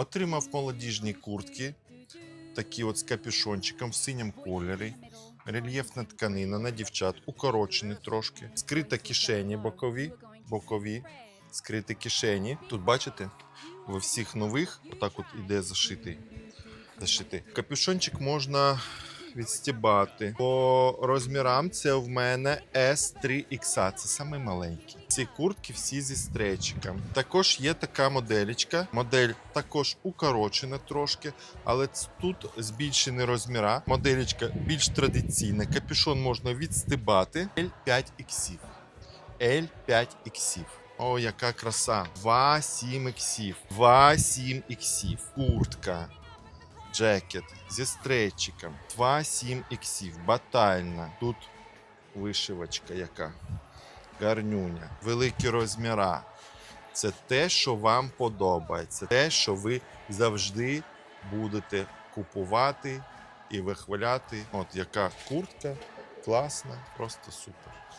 Отримав молодіжні куртки, такі от з капюшончиком в синьому кольорі. Рельєфна тканина на дівчат, укорочені трошки. Скрита кишені бокові, бокові, скриті кишені. Тут бачите, во всіх нових отак от іде зашитий. зашитий. Капюшончик можна відстібати. По розмірам це в мене S3X, це саме маленький. Ці куртки всі зі стрейчиком. Також є така моделечка. Модель також укорочена трошки, але тут збільшені розміра. Моделечка більш традиційна. Капюшон можна відстибати. L5X. L5X. О, яка краса. 2-7 іксів. 2-7 іксів. Куртка. Джекет зі стрейчиком. 2-7 іксів. Батальна. Тут вишивочка яка. Гарнюня. Великі розміра. Це те, що вам подобається. Те, що ви завжди будете купувати і вихваляти. От яка куртка класна, просто супер.